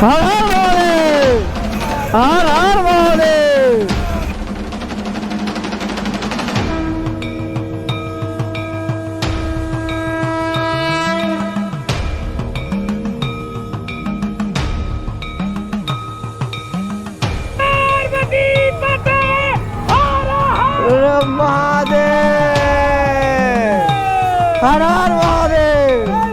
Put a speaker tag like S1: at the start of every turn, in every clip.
S1: হর হর মহাদেব হর হর মহাদেব হর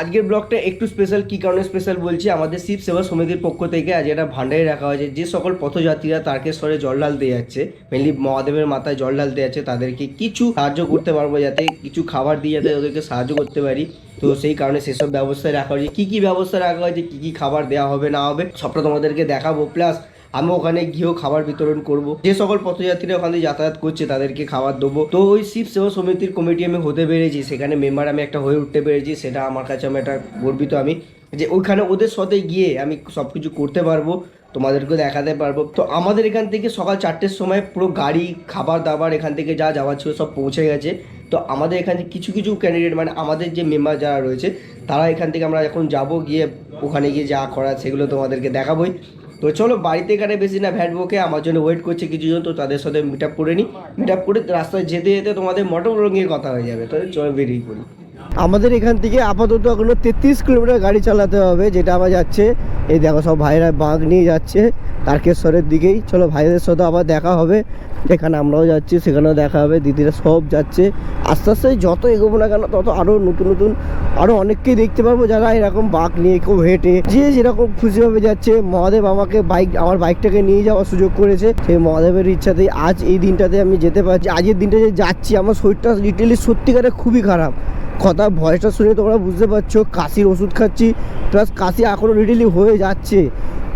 S2: আজকের ব্লগটা একটু স্পেশাল কি কারণে স্পেশাল বলছি? আমাদের শিব সেবা সমিতির পক্ষ থেকে আজ একটা ভান্ডারে রাখা হয়েছে। যে সকল পথযাত্রীরা তারকেশ্বরে জল ঢালতে যাচ্ছে মেনলি মহাদেবের মাথায় জল ঢালতে যাচ্ছে, তাদেরকে কিছু সাহায্য করতে পারব যাতে কিছু খাবার দিয়ে যাতে ওদেরকে সাহায্য করতে পারি। তো সেই কারণে সেসব ব্যবস্থায় রাখা হয়েছে। কী কী ব্যবস্থা রাখা হয়েছে, কী কী খাবার দেওয়া হবে, না হবে, সবটা তোমাদেরকে দেখাবো। প্লাস আমি ওখানে গিয়েও খাবার বিতরণ করব। যে সকল পথযাত্রীরা ওখানে যাতায়াত করছে, তাদেরকে খাবার দেবো। তো ওই শিব সেবা সমিতির কমিটি আমি হতে পেরেছি। সেখানে মেম্বার আমি একটা হয়ে উঠতে পেরেছি। সেটা আমার কাছে আমি একটা গর্বিত আমি যে ওইখানে ওদের সাথে গিয়ে আমি সব কিছু করতে পারব তোমাদেরকে দেখাতে পারব। তো আমাদের এখান থেকে সকাল চারটের সময় পুরো গাড়ি, খাবার দাবার এখান থেকে যা যাওয়ার ছিল সব পৌঁছে গেছে। তো আমাদের এখানে কিছু কিছু ক্যান্ডিডেট মানে আমাদের যে মেম্বার যারা রয়েছে, তারা এখান থেকে আমরা এখন যাব গিয়ে ওখানে গিয়ে যা করা সেগুলো তোমাদেরকে দেখাবোই। তো চলো বাড়িতে এখানে বেশি না ভ্যাট বকে, আমার জন্য ওয়েট করছে কিছুজন, তো তাদের সাথে মিট আপ করে নিই মিট আপ করে রাস্তায় যেতে যেতে তোমাদের মোটর রঙের কথা হয়ে যাবে, তাহলে চলো বেরিয়ে পড়ি।
S1: আমাদের এখান থেকে আপাতত এখনও তেত্রিশ কিলোমিটার গাড়ি চালাতে হবে, যেটা আবার যাচ্ছে। এই দেখো সব ভাইরা বাঘ নিয়ে যাচ্ছে, তারকেশ্বরের দিকেই। চলো ভাইদের সাথে আবার দেখা হবে, যেখানে আমরাও যাচ্ছি সেখানেও দেখা হবে, দিদিরা সব যাচ্ছে। আস্তে আস্তে যত এগোবো না কেন, তত আরও নতুন নতুন আরও অনেককেই দেখতে পারব যারা এরকম বাঘ নিয়ে কেউ হেঁটে, যে যেরকম খুশিভাবে যাচ্ছে। মহাদেব আমাকে বাইক, আমার বাইকটাকে নিয়ে যাওয়ার সুযোগ করেছে। সেই মহাদেবের ইচ্ছাতেই আজ এই দিনটাতে আমি যেতে পারছি। আজের দিনটা যে যাচ্ছি, আমার শরীরটা লিটারলি সত্যিকারে খুবই খারাপ। কথা ভয়েসটা শুনে তোমরা বুঝতে পারছ, কাশির ওষুধ খাচ্ছি। প্লাস কাশি এখনও লিটারলি হয়ে যাচ্ছে।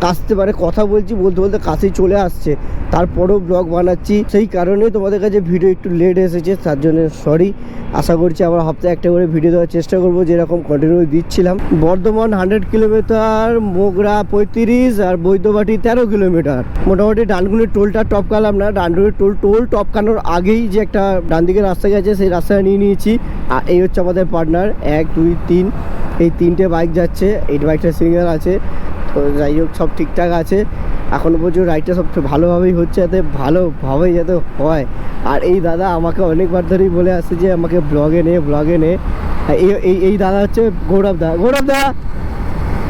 S1: কাশতে পারে, কথা বলছি, বলতে বলতে কাশি চলে আসছে। তারপরেও ব্লগ বানাচ্ছি। সেই কারণে তোমাদের কাছে ভিডিও একটু লেট এসেছে, তার জন্য সরি আশা করছি আবার হপ্তাহে একটা করে ভিডিও দেওয়ার চেষ্টা করব, যেরকম কন্টিনিউ দিচ্ছিলাম। বর্ধমান হান্ড্রেড কিলোমিটার মোগরা পঁয়ত্রিশ আর বৈদ্যবাটি তেরো কিলোমিটার মোটামুটি ডানগুলির টোলটা টপকালাম না, ডানগুলির টোল টোল টপকানোর আগেই যে একটা ডান দিকের রাস্তা গেছে, সেই রাস্তাটা নিয়ে নিয়েছি। আর এই হচ্ছে আমাদের পার্টনার এক, দুই, তিন। এই তিনটে বাইক যাচ্ছে, এই বাইকটা সিঙ্গেল আছে। তো যাই হোক, সব ঠিকঠাক আছে। এখনও পর্যন্ত রাইডটা সবচেয়ে ভালোভাবেই হচ্ছে, যাতে ভালোভাবেই যাতে হয়। আর এই দাদা আমাকে অনেকবার ধরেই বলে আসছে যে, আমাকে ব্লগে নে ব্লগে নে। এই এই দাদা হচ্ছে গৌরব দা। গৌরব দা!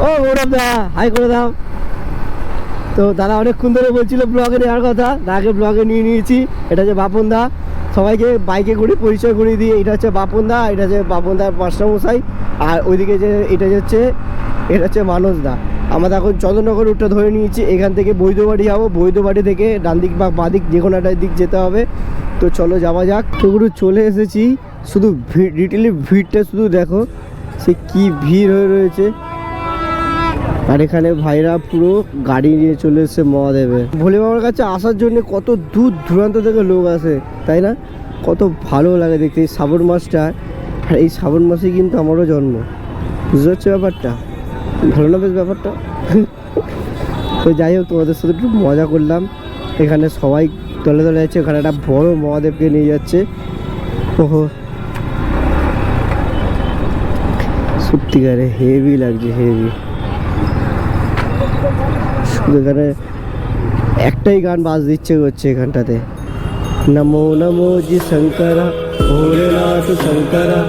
S1: ও গৌরব দা! হাই করে দাও তো দাদা অনেকক্ষণ ধরে বলছিল ব্লগে নেওয়ার কথা। দাদাকে ব্লগে নিয়ে নিয়েছি। এটা হচ্ছে বাপন দা। সবাইকে বাইকে করে পরিচয় করিয়ে দিই এটা হচ্ছে বাপন দা, এটা হচ্ছে বাপন দার মাস্টারমশাই আর ওইদিকে যে, এটা হচ্ছে এটা হচ্ছে মানস দা। আমরা এখন চন্দ্রনগর রুটটা ধরে নিয়েছি, এখান থেকে বৈদ্যবাড়ি যাব, বৈদ্যবাড়ি থেকে ডান দিক বা বাঁ দিক যে কোনো একটা দিক যেতে হবে। তো চলো যাওয়া যাক। তো পুরো চলে এসেছি, শুধু ভিড় ডিটেলি ভিড়টা শুধু দেখো, সে কি ভিড় হয়ে রয়েছে। আর এখানে ভাইরা পুরো গাড়ি নিয়ে চলে এসছে মহাদেবে। ভোলে বাবার কাছে আসার জন্য কত দূর দূরান্ত থেকে লোক আসে, তাই না? কত ভালো লাগে দেখতে এই শ্রাবণ মাসটা। আর এই শ্রাবণ মাসে কিন্তু আমারও জন্ম। বুঝতে পারছ ব্যাপারটা? ভালো না বেশ ব্যাপারটা? তো যাই হোক, তোমাদের সাথে একটু মজা করলাম। এখানে সবাই দলে দলে যাচ্ছে ওখানে একটা বড় মহাদেবকে নিয়ে যাচ্ছে। ওহো। সত্যিকারে হেভি লাগছে হেভি শুধু এখানে একটাই গান বাজ দিচ্ছে হচ্ছে এখানটাতে। নমো নমো, জি শঙ্করা, ভোলেনাথ শঙ্করা।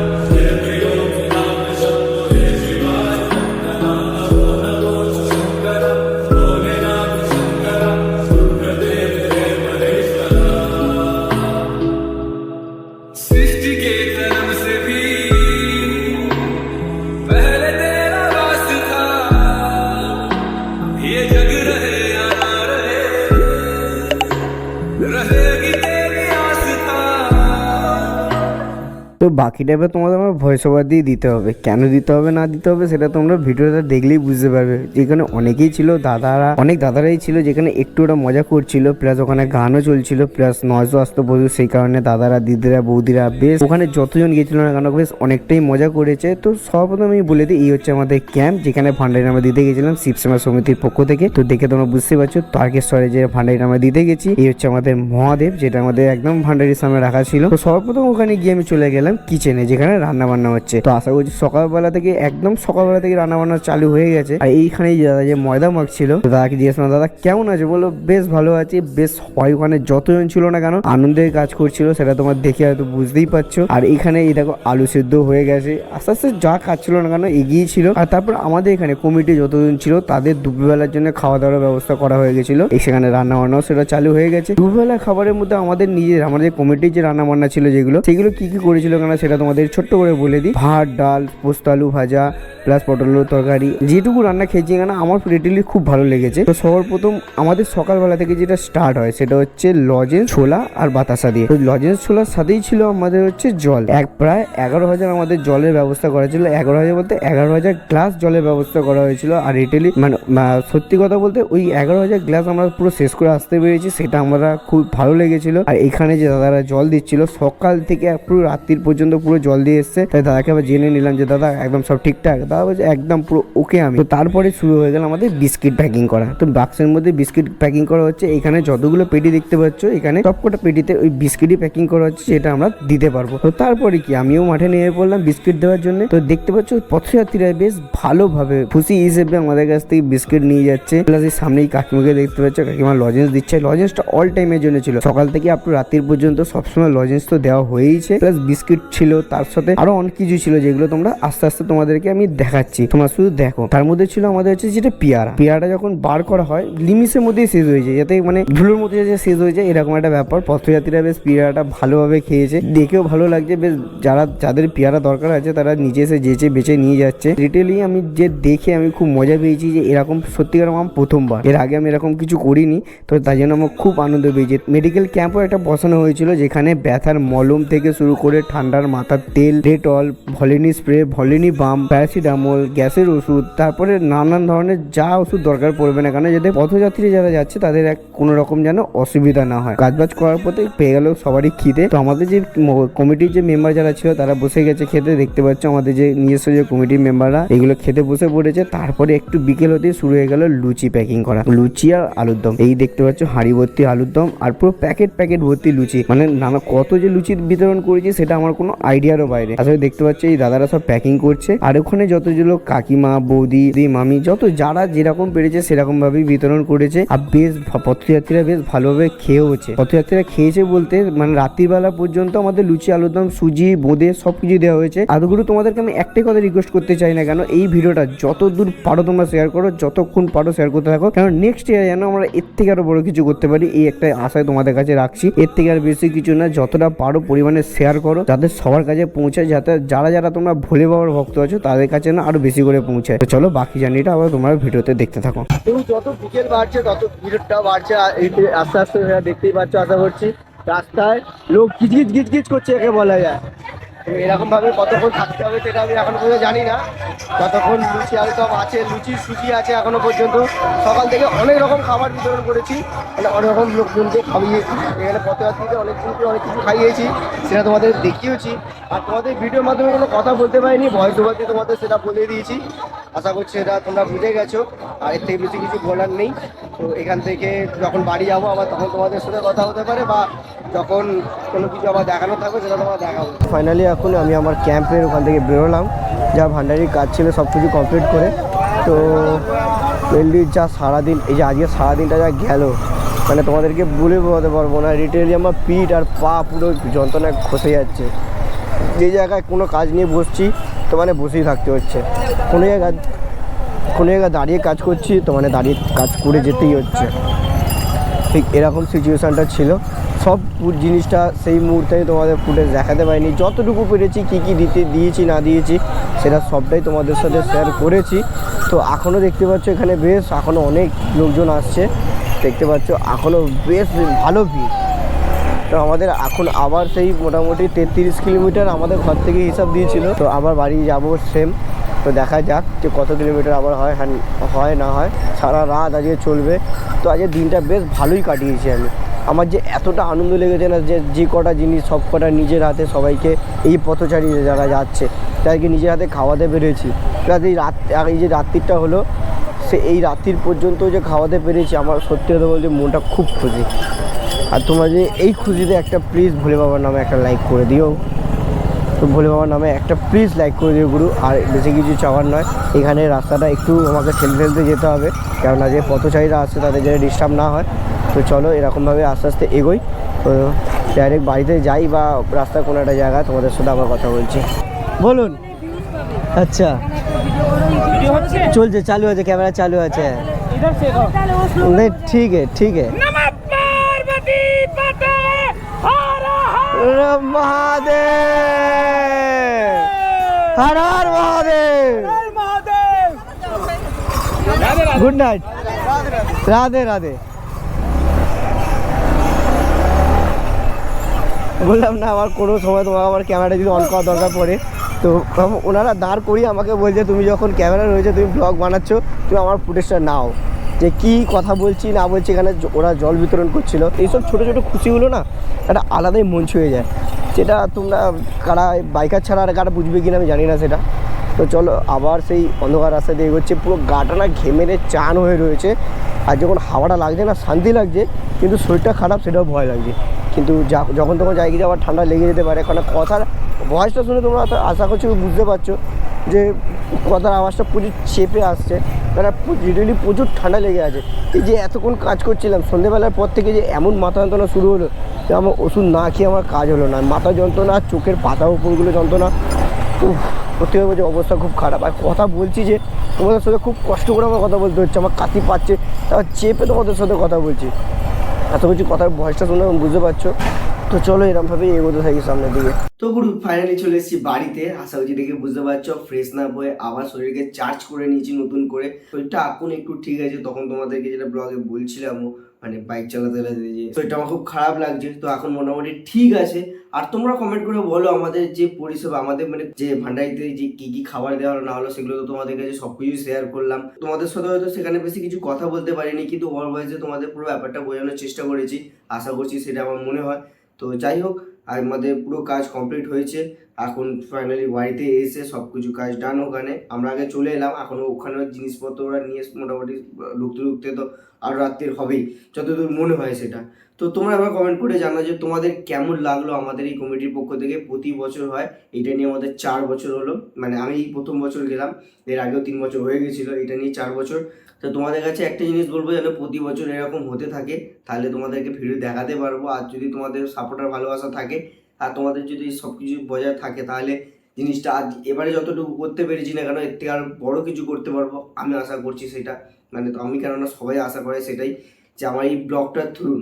S3: তো বাকিটা এবার তোমাদের আমার ভয়েস ওভার দিয়ে দিতে হবে। কেন দিতে হবে, না দিতে হবে, সেটা তোমরা ভিডিওটা দেখলেই বুঝতে পারবে। যেখানে অনেকেই ছিল, দাদারা, অনেক দাদারাই ছিল, যেখানে একটু ওরা মজা করছিল প্লাস ওখানে গানও চলছিল প্লাস নয়জও আসতো প্রচুর, সেই কারণে দাদারা, দিদিরা, বৌদিরা, বেশ ওখানে যতজন গিয়েছিল না কেন, বেশ অনেকটাই মজা করেছে। তো সর্বপ্রথম আমি বলে দিই, এই হচ্ছে আমাদের ক্যাম্প যেখানে ভান্ডারি আমরা দিতে গেছিলাম শিবসেনা সমিতির পক্ষ থেকে। তো দেখে তোমরা বুঝতে পারছ, তারকেশ্বরে যে ভান্ডারি আমরা দিতে গেছি, এই হচ্ছে আমাদের মহাদেব, যেটা আমাদের একদম ভান্ডারির সামনে রাখা ছিল। তো সর্বপ্রথম ওখানে গিয়ে আমি চলে গেলাম কিচেনে যেখানে রান্না বান্না হচ্ছে। তো আশা করছি সকালবেলা থেকে, একদম সকালবেলা থেকে রান্না বান্না চালু হয়ে গেছে। আর এইখানে যে দাদা যে ময়দা মাখছিল তো দাদাকে জিজ্ঞেস দাদা, কেমন আছে? বলল, বেশ ভালো আছে, বেশ হয়, ওখানে যতজন ছিল না কেন, আনন্দের কাজ করছিল, সেটা তোমার দেখে হয়তো বুঝতেই পারছ। আর এখানে এই দেখো, আলু সেদ্ধ হয়ে গেছে। আস্তে আস্তে যা কাজ ছিল না কেন, এগিয়ে ছিল। আর তারপর আমাদের এখানে কমিটি যতজন ছিল, তাদের দুপুরবেলার জন্য খাওয়া দাওয়ার ব্যবস্থা করা হয়ে গেছিল। সেখানে রান্না বান্নাও সেটা চালু হয়ে গেছে। দুপুরবেলা খাবারের মধ্যে আমাদের নিজের, আমাদের কমিটির যে রান্না বান্না ছিল যেগুলো, সেগুলো কি কি করেছিল কেন সেটা তোমাদের ছোট্ট করে বলে দিই। ভাত, ডাল, পোস্ত, আলু ভাজা প্লাস পটলের তরকারি, যেটুকু রান্না খেয়েছি কেন আমার রিটেলি খুব ভালো লেগেছে। তো সবার প্রথম আমাদের সকালবেলা থেকে যেটা স্টার্ট হয়, সেটা হচ্ছে লজেন্স ছোলা আর বাতাসা দিয়ে। তো লজেন্স ছোলার সাথেই ছিল আমাদের হচ্ছে জল। এক প্রায় এগারো হাজার আমাদের জলের ব্যবস্থা করা ছিল এগারো হাজার বলতে এগারো হাজার গ্লাস জলের ব্যবস্থা করা হয়েছিল। আর রিটেলি মানে সত্যি কথা বলতে ওই এগারো হাজার গ্লাস আমরা পুরো শেষ করে আসতে পেরেছি। সেটা আমরা খুব ভালো লেগেছিল। আর এখানে যে দাদারা জল দিচ্ছিল, সকাল থেকে পুরো রাত্রির পর্যন্ত পুরো জল দিয়ে এসছে। তাই দাদাকে আবার জেনে নিলাম যে, দাদা, একদম সব ঠিকঠাক? দাদা বলছে, একদম পুরো ওকে আমি। তো তারপরে শুরু হয়ে গেল আমাদের বিস্কিট প্যাকিং করা। তো বাক্সের মধ্যে বিস্কিট প্যাকিং করা হচ্ছে। এখানে যতগুলো পেটি দেখতে পাচ্ছ, এখানে সবকটা পেটিতে ওই বিস্কিটই প্যাকিং করা হচ্ছে যেটা আমরা দিতে পারব। তো তারপরে কি, আমিও মাঠে নেমে পড়লাম বিস্কিট দেওয়ার জন্য। তো দেখতে পাচ্ছ, পথযাত্রীরা বেশ ভালোভাবে খুশি হিসেবে আমাদের কাছ থেকে বিস্কিট নিয়ে যাচ্ছে। প্লাস এই সামনেই কাকিমাকে দেখতে পাচ্ছ, কাকিমা লজেন্স দিচ্ছে। লজেন্সটা অল টাইমের জন্য ছিল। সকাল থেকে আপ টু রাত্রির পর্যন্ত সবসময় লজেন্স তো দেওয়া হয়েইছে। প্লাস বিস্কিট ছিল, তার সাথে আরও অনেক কিছু ছিল যেগুলো তোমরা আস্তে আস্তে তোমাদেরকে আমি দেখাচ্ছি। তোমরা শুধু দেখো। তার মধ্যে ছিল আমাদের হচ্ছে যেটা পেয়ারা। পেয়ারাটা যখন বার করা হয় লিমিসের মধ্যেই শেষ হয়ে যায়। যাতে মানে ধুলোর মধ্যে যাতে শেষ হয়ে যায়, এরকম একটা ব্যাপার। পথযাত্রীরা বেশ পেয়ারাটা ভালোভাবে খেয়েছে। দেখেও ভালো লাগছে। বেশ যারা, যাদের পেয়ারা দরকার আছে, তারা নিজে এসে যেচে বেছে নিয়ে যাচ্ছে। রিটেলি আমি যে দেখে আমি খুব মজা পেয়েছি যে এরকম সত্যিকার আমার প্রথমবার। এর আগে আমি এরকম কিছু করিনি, তো তাই জন্য আমার খুব আনন্দ পেয়েছি। মেডিকেল ক্যাম্পও একটা বসানো হয়েছিল, যেখানে ব্যথার মলম থেকে শুরু করে ঠান্ডার মাথার তেল, ডেটল, ভলিনি স্প্রে, ভলিনি বাম, প্যারাসিটামল, গ্যাসের ওষুধ, তারপরে নানান ধরনের যা ওষুধ দরকার পড়বে না কেন যাতে পথযাত্রী যারা যাচ্ছে, তাদের এক কোনো রকম যেন অসুবিধা না হয়। কাজবাজ করার পথে পেয়ে গেল সবারই খিদে। তো আমাদের যে কমিটির যে মেম্বার যারা ছিল, তারা বসে গেছে খেতে। দেখতে পাচ্ছ আমাদের যে নিজস্ব যে কমিটির মেম্বাররা, এগুলো খেতে বসে পড়েছে। তারপরে একটু বিকেল হতে শুরু হয়ে গেল লুচি প্যাকিং করা। লুচি আর আলুর দম। এই দেখতে পাচ্ছ হাঁড়ি ভর্তি আলুর দম, আর পুরো প্যাকেট প্যাকেট ভর্তি লুচি। মানে নানা, কত যে লুচির বিতরণ করেছি, সেটা আমার কোনো আইডিয়ারও বাইরে। আসলে দেখতে পাচ্ছি, এই দাদারা সব প্যাকিং করছে। আর ওখানে যতগুলো কাকিমা, বৌদি দি মামি, যত যারা যেরকম পেরেছে সেরকম ভাবেই বিতরণ করেছে। আর বেশ পথযাত্রীরা বেশ ভালোভাবে খেয়েওছে। পথযাত্রীরা খেয়েছে বলতে মানে রাত্রিবেলা পর্যন্ত আমাদের লুচি আলুর দম সুজি, বোঁদে সব কিছু দেওয়া হয়েছে। আদগুলো তোমাদেরকে আমি একটাই কথা রিকোয়েস্ট করতে চাই না কেন, এই ভিডিওটা যত দূর পারো তোমরা শেয়ার করো, যতক্ষণ পারো শেয়ার করতে থাকো। কারণ নেক্সট ইয়ার যেন আমরা এর থেকে আরও বড় কিছু করতে পারি, এই একটা আশায় তোমাদের কাছে রাখছি। এর থেকে আর বেশি কিছু না, যতটা পারো পরিমাণে শেয়ার করো, যাতে সবার কাছে পৌঁছায় যাতে যারা যারা তোমরা ভোলে বাবার ভক্ত আছো, তাদের কাছে না আরও বেশি করে পৌঁছায়। তো চলো, বাকি জার্নিটা আবার তোমরা ভিডিওতে দেখতে থাকো।
S1: এবং যত বিকেল বাড়ছে, তত ভিড়টা বাড়ছে আস্তে আস্তে দেখতেই পাচ্ছ, আশা করছি, রাস্তায় লোক গিজগিজ গিজগিজ করছে, একে বলা যায়। তো এরকম ভাবে কতক্ষণ থাকতে হবে সেটা আমি এখন পর্যন্ত জানি না। যতক্ষণ লুচি আর সব আছে লুচি সুচি আছে এখনও পর্যন্ত। সকাল থেকে অনেক রকম খাবার বিতরণ করেছি। মানে অনেক রকম লোকজনকে খাইয়ে এখানে পথযাত্রীদের অনেকজনকে অনেক কিছু খাইয়েছি, সেটা তোমাদের দেখিয়েছি আর তোমাদের ভিডিওর মাধ্যমে কোনো কথা বলতে পারিনি ভয়েস ওভার তোমাদের সেটা বলে দিয়েছি। আশা করছি এটা তোমরা বুঝে গেছো, আর এর থেকে বেশি কিছু বলার নেই। তো এখান থেকে যখন বাড়ি যাব আবার তখন তোমাদের সাথে কথা হতে পারে, বা যখন কোনো কিছু আবার দেখানো থাকবে, সেটা তোমার দেখাবো। ফাইনালি এখন আমি আমার ক্যাম্পের ওখান থেকে বেরোলাম, যা ভান্ডারির কাজ ছিল, সব কিছু কমপ্লিট করে। তো মেনলি যা সারাদিন, এই যে আজকে সারাদিনটা যা গেল মানে তোমাদেরকে বলে বোঝাতে পারব না রিটেলি আমার পিঠ আর পা পুরো যন্ত্রণায় খসে যাচ্ছে। যে জায়গায় কোনো কাজ নিয়ে বসছি তো মানে বসেই থাকতে হচ্ছে। কোনো জায়গায় কোনো জায়গায় দাঁড়িয়ে কাজ করছি, তো মানে দাঁড়িয়ে কাজ করে যেতেই হচ্ছে। ঠিক এরকম সিচুয়েশানটা ছিল। সব জিনিসটা সেই মুহূর্তে তোমাদের ফুটেজ দেখাতে পারিনি। যতটুকু পেরেছি, কী কী দিতে, দিয়েছি, না দিয়েছি, সেটা সবটাই তোমাদের সাথে শেয়ার করেছি। তো এখনও দেখতে পাচ্ছ এখানে বেশ এখনও অনেক লোকজন আসছে। দেখতে পাচ্ছ এখনও বেশ ভালো ভিড়। তো আমাদের এখন আবার সেই মোটামুটি তেত্রিশ কিলোমিটার আমাদের ঘর থেকে হিসাব দিয়েছিল। তো আবার বাড়ি যাব সেম তো দেখা যাক যে কত কিলোমিটার আবার হয় হ্যাঁ হয় না হয়। সারা রাত আজকে চলবে। তো আজকে দিনটা বেশ ভালোই কাটিয়েছি আমি। আমার যে এতটা আনন্দ লেগেছে না যে যে কটা জিনিস সব কটা নিজের হাতে সবাইকে এই পথচারী যারা যাচ্ছে তাদেরকে নিজের হাতে খাওয়াতে পেরেছি? প্লাস এই রাত এই যে রাত্রিটা হলো, সে এই রাত্রির পর্যন্ত যে খাওয়াতে পেরেছি, আমার সত্যি কথা বলতে মনটা খুব খুশি। আর তোমরা যে এই খুশিতে একটা প্লিজ ভোলে বাবার নামে একটা লাইক করে দিও। তো ভোলে বাবার নামে একটা প্লিজ লাইক করে দিও গুরু। আর বেশি কিছু চাওয়ার নয় এখানে রাস্তাটা একটু আমাকে ঠেলতে ফেলতে যেতে হবে। কেননা যে পথচারীরা আসছে তাদের যেন ডিস্টার্ব না হয়। তো চলো এরকমভাবে আস্তে আস্তে এগোই। তো ডাইরেক্ট বাড়িতে যাই বা রাস্তার কোনো একটা জায়গা তোমাদের সাথে আবার কথা বলছি। বলুন। আচ্ছা। চলছে চালু আছে ক্যামেরা চালু আছে। ঠিক ঠিক Mahadev! Har Har Mahadev! Good night Radhe Radhe. বললাম না, আমার কোনো সময় তোমার আমার ক্যামেরা যদি অন করা দরকার পড়ে, তো ওনারা দাঁড় করিয়ে আমাকে বলছে, তুমি যখন ক্যামেরা রয়েছে, তুমি ব্লগ বানাচ্ছ, তুমি আমার ফুটেজটা নাও। যে কি কথা বলছি, না বলছি, এখানে ওরা জল বিতরণ করছিল। এইসব ছোটো ছোটো খুশিগুলো না একটা আলাদাই মন ছুঁয়ে যায়। যেটা তোমরা কারা বাইকার ছাড়া আর কারা বুঝবে কিনা আমি জানি না সেটা। তো চলো, আবার সেই অন্ধকার রাস্তা দিয়ে এগোচ্ছে। পুরো গাটা না ঘেমেরে চান হয়ে রয়েছে। আর যখন হাওয়াটা লাগছে না, শান্তি লাগছে, কিন্তু শরীরটা খারাপ, সেটাও ভয় লাগছে। কিন্তু যখন তখন যাই আবার ঠান্ডা লেগে যেতে পারে। কারণ কথার ভয়েসটা শুনে তোমরা আশা করছি বুঝতে পারছ যে কথার আওয়াজটা প্রচুর চেপে আসছে। লিটারলি প্রচুর ঠান্ডা লেগে আছে। এই যে এতক্ষণ কাজ করছিলাম, সন্ধেবেলার পর থেকে যে এমন মাথা যন্ত্রণা শুরু হলো যে আমার ওষুধ না খেয়ে আমার কাজ হলো না। মাথা যন্ত্রণা, চোখের পাতা উপরগুলো যন্ত্রণা সত্যি কথা বলছি অবস্থা খুব খারাপ। আর কথা বলছি যে তোমাদের সাথে খুব কষ্ট করে আমার কথা বলতে হচ্ছে, আমার কাতি পাচ্ছে, তারপর চেপে তোমাদের সাথে কথা বলছি। এত কিছু কথার ভয়েসটা শুনে বুঝতে পারছ? তো চলো এরমভাবেই এগোতে থাকি সামনের দিকে।
S2: তো গুরু ফাইনালি চলে এসেছি বাড়িতে। আশা করছি দেখে বুঝতে পারছ ফ্রেশ না হয়ে আবার শরীরকে চার্জ করে নিয়েছি নতুন করে। শরীরটা এখন একটু ঠিক আছে, তখন তোমাদেরকে যেটা ব্লগে বলছিলাম মানে বাইক চালাতে চালাতে যে শরীরটা আমার খুব খারাপ লাগছে। তো এখন মোটামুটি ঠিক আছে। আর তোমরা কমেন্ট করে বলো আমাদের যে পরিষেবা, আমাদের মানে যে ভান্ডারিতে যে কি কি খাবার দেওয়া হলো না হলো, সেগুলো তো তোমাদের কাছে সব কিছু শেয়ার করলাম। তোমাদের সাথে হয়তো সেখানে বেশি কিছু কথা বলতে পারিনি, কিন্তু ওর ভয়েসে তোমাদের পুরো ব্যাপারটা বোঝানোর চেষ্টা করেছি। আশা করছি সেটা আমার মনে হয়। তো যাই হোক আমাদের পুরো কাজ কমপ্লিট হয়েছে। এখন ফাইনালি বাড়িতে এসে সব কিছু কাজ ডান ওখানে। আমরা আগে চলে এলাম, এখন ওখানে জিনিসপত্র ওরা নিয়ে মোটামুটি ঢুকতে ঢুকতে তো আর রাত্রির হবেই, যতদূর মনে হয় সেটা। তো তোমরা আবার কমেন্ট করে জানো যে তোমাদের কেমন লাগল আমাদের এই কমিটির পক্ষ থেকে? প্রতি বছর হয়, এটা নিয়ে আমাদের চার বছর হলো। মানে আমি এই প্রথম বছর গেলাম, এর আগেও তিন বছর হয়ে গেছিল, এটা নিয়ে চার বছর। তো তোমাদের কাছে একটা জিনিস বলব যেন প্রতি বছর এরকম হতে থাকে, তাহলে তোমাদেরকে ভিডিও দেখাতে পারব। আর যদি তোমাদের সাপোর্টার ভালোবাসা থাকে আর তোমাদের যদি সব কিছু বজায় থাকে, তাহলে জিনিসটা আজ এবারে যতটুকু করতে পেরেছি না কেন, এর থেকে আরও বড় কিছু করতে পারব। আমি আশা করছি সেটা। মানে তো আমি কেননা সবাই আশা করে সেটাই যে আমার এই ব্লগটার থ্রু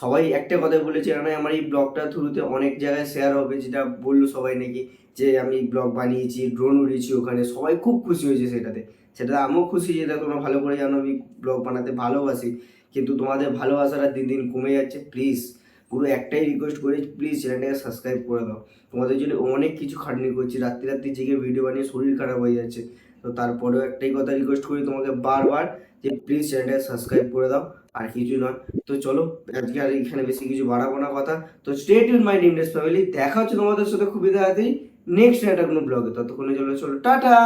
S2: সবাই একটা কথা বলেছে কেন আমার এই ব্লগটার থ্রুতে অনেক জায়গায় শেয়ার হবে, যেটা বলল সবাই নাকি যে আমি ব্লগ বানিয়েছি ড্রোন উড়িয়েছি ওখানে। সবাই খুব খুশি হয়েছে সেটাতে। সেটাতে আমিও খুশি যেটা তোমরা ভালো করে জানো, আমি ব্লগ বানাতে ভালোবাসি। কিন্তু তোমাদের ভালোবাসাটা দিন দিন কমে যাচ্ছে। প্লিজ পুরো একটাই রিকোয়েস্ট করি প্লিজ চ্যানেলটাকে সাবস্ক্রাইব করে দাও। তোমাদের জন্য অনেক কিছু খাটনি করছি, রাত্রি রাত্রি জেগে ভিডিও বানিয়ে শরীর খারাপ হয়ে যাচ্ছে। তো তারপরেও একটাই কথা রিকোয়েস্ট করি তোমাকে বারবার যে প্লিজ চ্যানেলটাকে সাবস্ক্রাইব করে দাও, আর কিছু নয়। তো চলো, আজকে আর এখানে বেশি কিছু বাড়াবো না কথা। তো state in my Indus family দেখা হচ্ছে তোমাদের সাথে খুবই তাড়াতাড়ি নেক্সট একটা কোনো ব্লগে ততক্ষণে চলো চলো, টাটা!